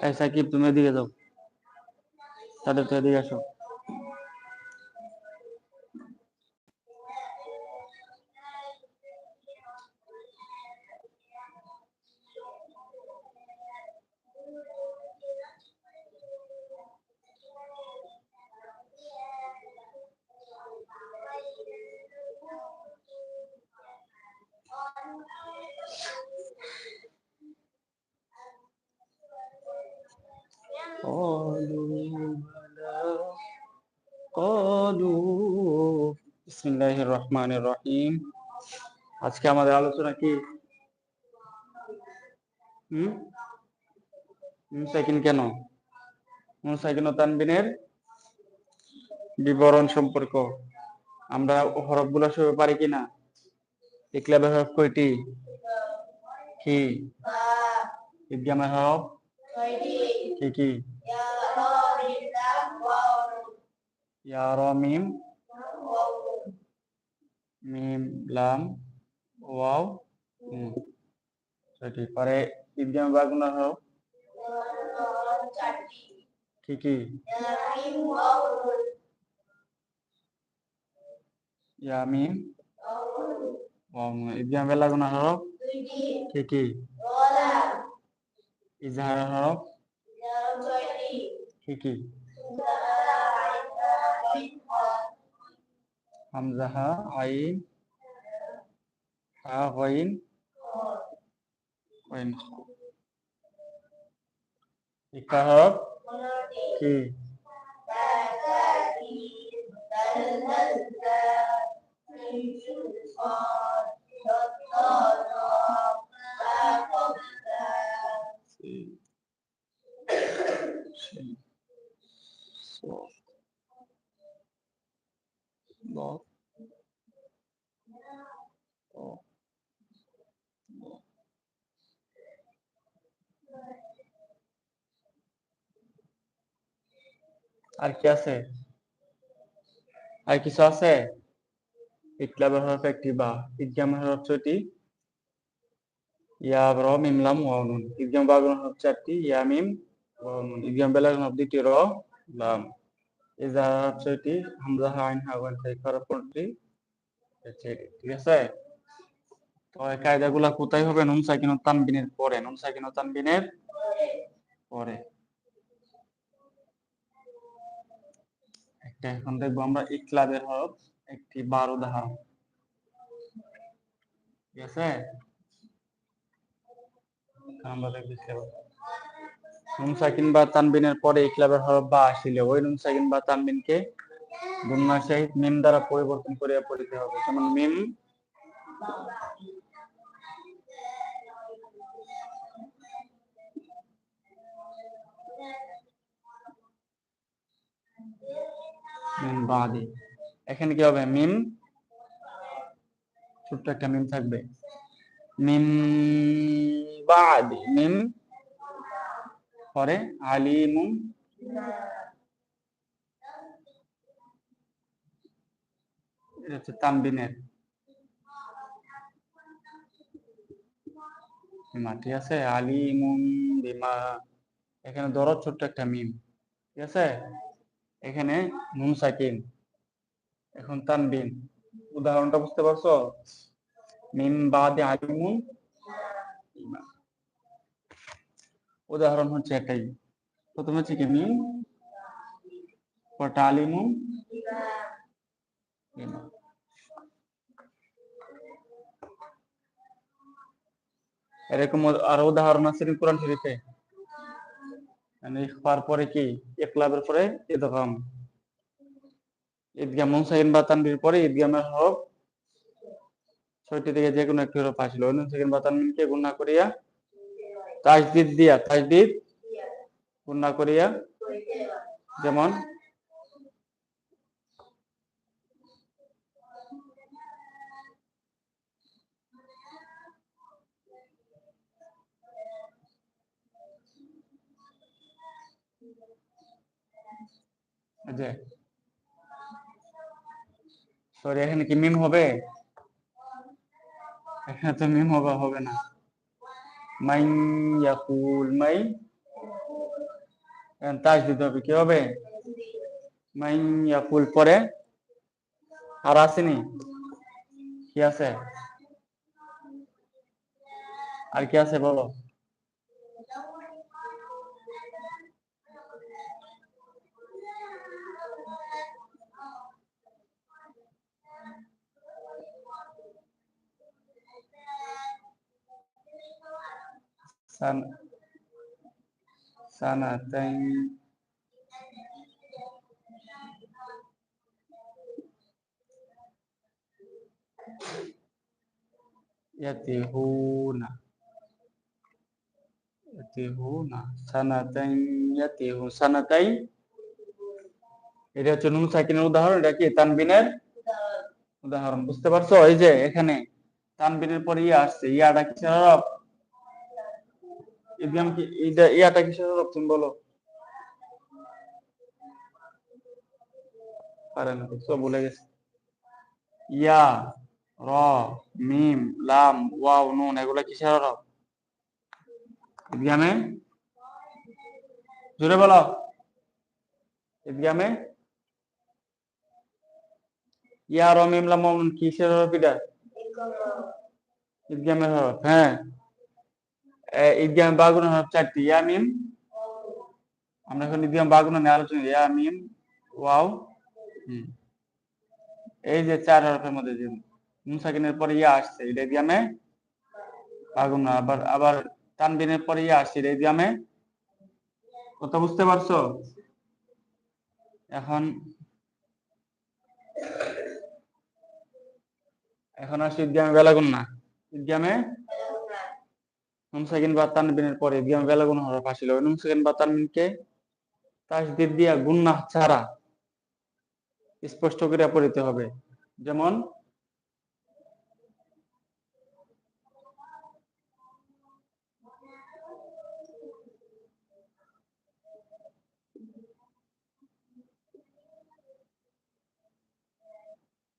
এই সাকিব তুমি এদিকে যাও তাদের তো এদিকে আসো قالوا بلى قالوا بسم الله الرحمن الرحيم আজকে আমাদের আলোচনা কি হুম মুসাইকিন কেন মুসাইকিন ও তানবিনের বিবরণ সম্পর্ক আমরা হরফগুলো সবে পারি কিনা ইকলাবের হরফ কয়টি কি ইদগামের হরফ কি কি ইয়া র মিম মিম লাম ওয়াও সেটি পরে ইদগাম বাগুনা হরফ কি কি ইয়া মিম ওয়াও নুন ইদগাম বাগুনা হরফ কি কি ইজহার হরফ কি হামজাহা আইন হা গইন গইন ইকা হরফ কি? সিন আর কি আছে? আর কিছু আছে? ইকলাবের হরফ একটি বা। ইদগামের হরফ ছয়টি। ইয়া র, মিম, লাম, ওয়াও, নুন। ইদগাম বাগুন হরফ চারটি। ইয়া, মিম, ওয়াও, নুন। ইদগাম বেলাগুন হরফ দুইটি, র, লাম। ইজার হরফ ছয়টি, হামজা, হা, আইন, হা, ওয়ান তাই হরফ কোনটি? ঠিক আছে? তো এই কায়দাগুলা কোথায় হবে? নুন সাকিন তানবিনের পরে। নুন সাকিন তানবিনের পরে একটা এখন দেখব আমরা ইকলাবের হরফ একটি বার উদাহরণ ঠিক আছে? বা তানবিনের পরে ইকলাবের ওই তানবিনকে দ্বারা পরিবর্তন করিয়া পড়িতে হবে। যেমন মিম বাদে। এখানে কি হবে? মিম ছোট্ট একটা মিম থাকবে। মিম বাদে। মিম পরে আলিমুন। এটা হচ্ছে তানবিনের। আছে? আলিমুন বিমা। এখানে দরদ ছোট্ট একটা মিম ঠিক আছে? এখানে নুন সাকিন, এখন তানবিন। উদাহরণটা বুঝতে পারছ? মিম বাদে আলিমুন। উদাহরণ হচ্ছে এটাই। প্রথমে হচ্ছে কি? মিম, পরটা আলিমুন। এরকম আরও উদাহরণ আছে কোরআন শরীফে। মানে ইখফার পরে কি ইকলাবের পরে ঈদগাম মুনসাইন বা তানবির পরে হরফ ছয়টি থেকে যে কোনো একটি হরফ আসলো। ওই মুনসাইন বা গুণা করিয়া তাজদিদ দিয়া, তাজদিদ গুণা করিয়া যেমন সরি এখানে কি মিম হবে? এখানে তো মিম হবে হবে না। মাই ইয়াকুল মাই তাজ দিতে হবে, কি হবে? মাইন ইয়াকুল পরে। আর আসেনি? কি আছে? আর কি আছে বলো? সান সানাতাইন yatihuna yatihuna sanatain yatihu sanatain এটা হচ্ছে নুন সাকিনের উদাহরণ, এটা কি তানবিনের? উদাহরণ, বুঝতে পারছ? এই যে এখানে তানবিনের পরে ইয়া আসছে, ইয়াটা কিসের হরফ ইদিয়াম কি ইয়াটা কিসের তুমি বলো? না তো ভুলে ইয়া, র, মিম, লাম, ওয়াও, নুন, এগুলা কিসের হরফ ইদগামে জোরে বলো। ইদগামে ইয়া, র, মিম, লাম, ওয়াও, নুন, কিসের হরফ ইদগামের হরফ হ্যাঁ। ইদগাম বাগুন হরফ চারটি ইয়া মিম। আমরা এখন ইদগাম বাগুন নিয়ে আলোচনা ইয়া মিম ওয়াও। হুম। এই যে চার হরফের মধ্যে যে নুন সাকিনের পরে ইয়া আসছে এটা দিয়ামে আগুন আবার আবার তানবিনের পরে ইয়া আসছে এটা দিয়ামে কথা বুঝতে পারছ? এখন এখন আসছে ইদিয়ামে বেলাগুন না। ইদিয়ামে নুন সাকিন বা তানবিনের পরে ইদিয়ামে বেলাগুন হরফ আসছিল ওই নুন সাকিন বা তানবিনকে তাসদিদ দিয়া ছাড়া স্পষ্ট করে পড়িতে হবে। যেমন,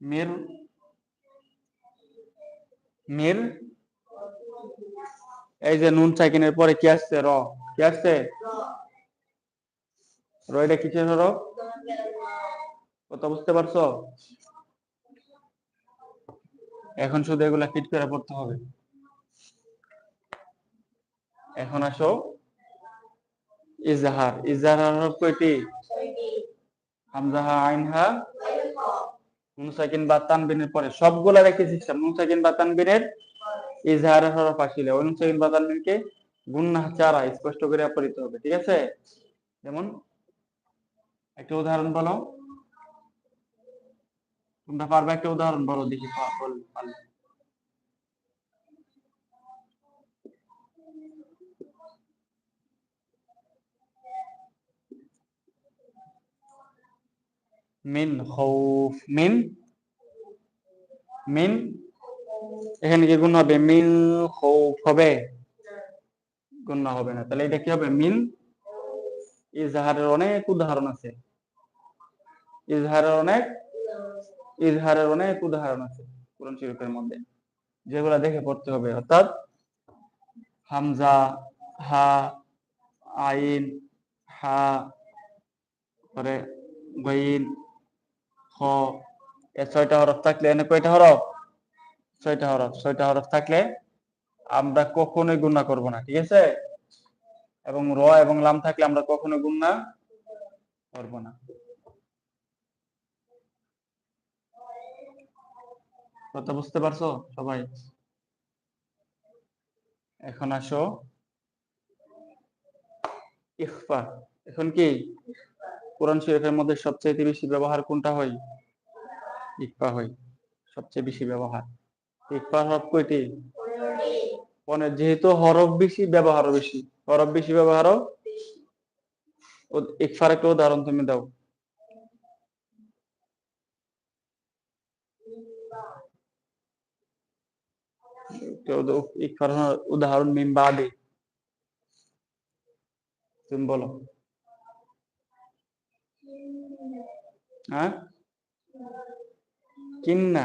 মির মির এই যে নুন সাইকিনের পরে কি আসছে? র। কি আসছে? কথা বুঝতে পারছ? এখন শুধু এগুলা ফিট করে পড়তে হবে। এখন আসো। ইজহার। ইজহার কয়টি? হামজাহা, আইনহা। নুন সাকিন বা তানবিনের পরে। সবগুলা রেখে শিখছিলাম নুন সাকিন বা তানবিনের ইজহারের হরফ আসলে। ওই নুন সাকিন বা তানবিনকে গুন্না চারা স্পষ্ট করে পড়িতে হবে, ঠিক আছে? যেমন, একটা উদাহরণ বলো। তোমরা পারবে একটা উদাহরণ বলো, দেখি পারলে। মিন খৌফ, মিন? মিন এখানে কি গুণ হবে? মিন খৌফ হবে। গুণ হবে না। তাহলে এটা কি হবে? মিন ইজহারের অনেক উদাহরণ আছে। ইজহারের অনেক ইজহারের অনেক উদাহরণ আছে কোরআন শরীফের মধ্যে। যেগুলা দেখে পড়তে হবে। অর্থাৎ হামজা, হা, আইন, হা পরে গইন খ, এ ছয়টা হরফ থাকলে এনে কয়টা হরফ? ছয়টা হরফ ছয়টা হরফ থাকলে আমরা কখনোই গুণা করব না, ঠিক আছে? এবং র এবং লাম থাকলে আমরা কখনো গুণা করব না। কথা বুঝতে পারছ সবাই? এখন আসো। ইখফা, এখন কি? কোরআন শরীফের মধ্যে সবচেয়ে বেশি ব্যবহার কোনটা হয়? ইকফা হয়, সবচেয়ে বেশি ব্যবহার। যেহেতু হরফ বেশি, ব্যবহারও বেশি। হরফ বেশি, ব্যবহারও ইকফার একটা উদাহরণ তুমি দাও। উদাহরণ মিম বাদে তুমি বলো। হ্যাঁ? কিন্না?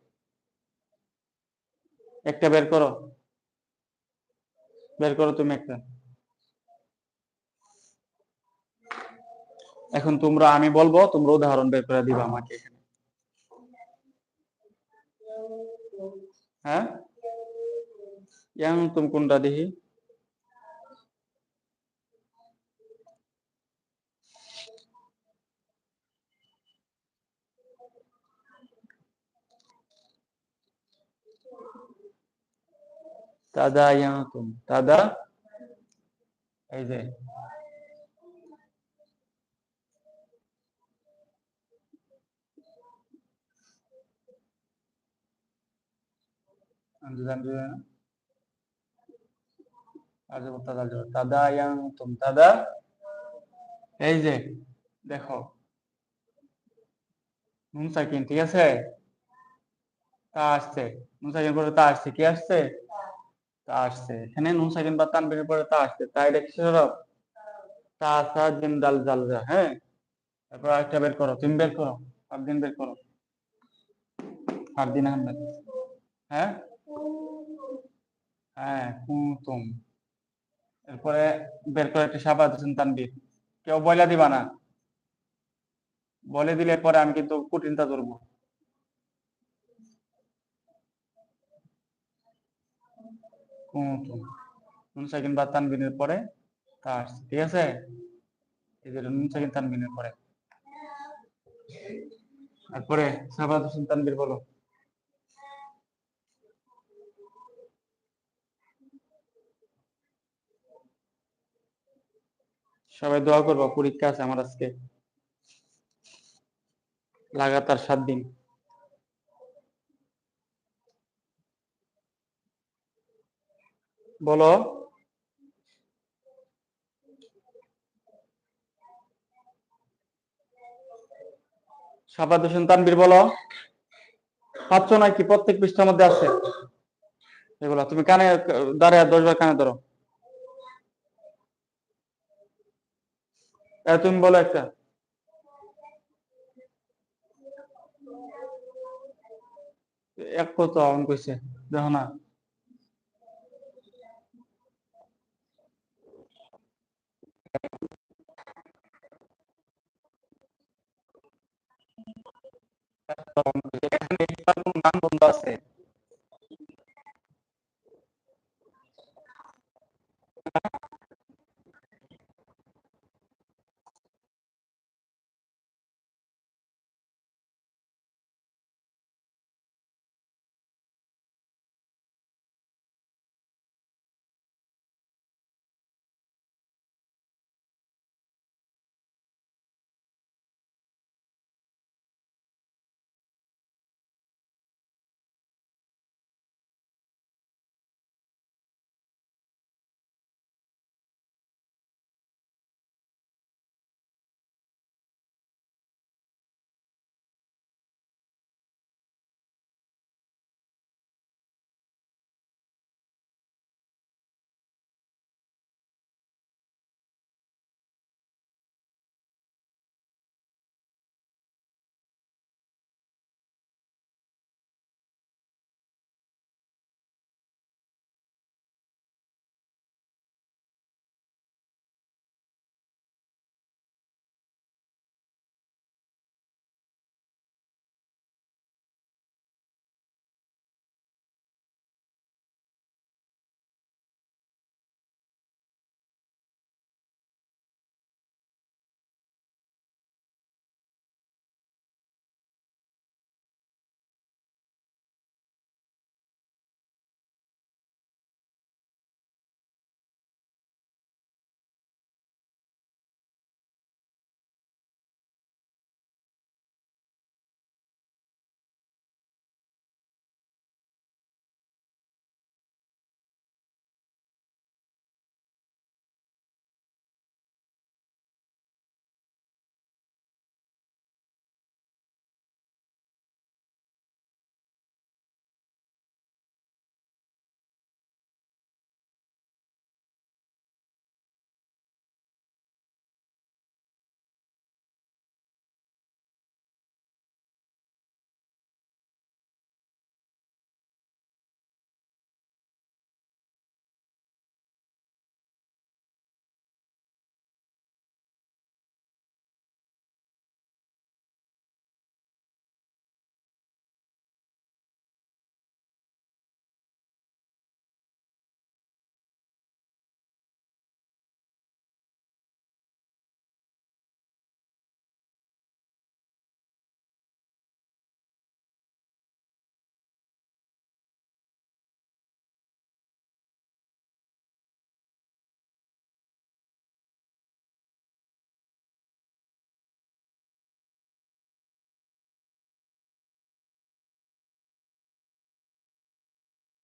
একটা বের করো। বের করো তুমি একটা। এখন তোমরা, আমি বলব, তোমরা উদাহরণ বের করে দিবা আমাকে এখানে। হ্যাঁ? তুমি কোনটা দেখি তাদা ইয়াং তুম তাদা, এই যে তাদা, এই যে, দেখো, নুন সাকিন, ঠিক আছে? তা আসছে, নুন সাকিন পরে তা আসছে, কি আসছে? তা আসছে। এখানে নুন সাকিন বা তানবিনের পরে তা আসছে। তাই কিসের হরফ? তা সা জিম দাল জাল যা হ্যাঁ? তারপর আরেকটা বের করো। তুমি বের করো। ফারদিন বের করো। ফারদিন আহমেদ হ্যাঁ? হ্যাঁ কুতুম এরপরে বের করে একটা সাবাদ হোসেন তানবির কেউ বলে দিবা না। বলে দিলে পরে আমি কিন্তু কঠিনতা ধরবো। নুন সাকিন বা তানবিনের পরে ঠিক আছে? নুন সাকিন তানবিনের পরে। তারপরে সাবাদ হোসেন তানবির বলো। সবাই দোয়া করব, পরীক্ষা আছে আমার আজকে। লাগাতার সাত দিন। বলো। সাবাদ হোসেন তানবীর বলো। পাচ্ছ নাকি? প্রত্যেক পৃষ্ঠার মধ্যে আছে। এগুলা তুমি কানে কানে ধরো। তুমি বলো একটা। এক কত কইছে, দেখো না। এখানে নাম বন্ধ আছে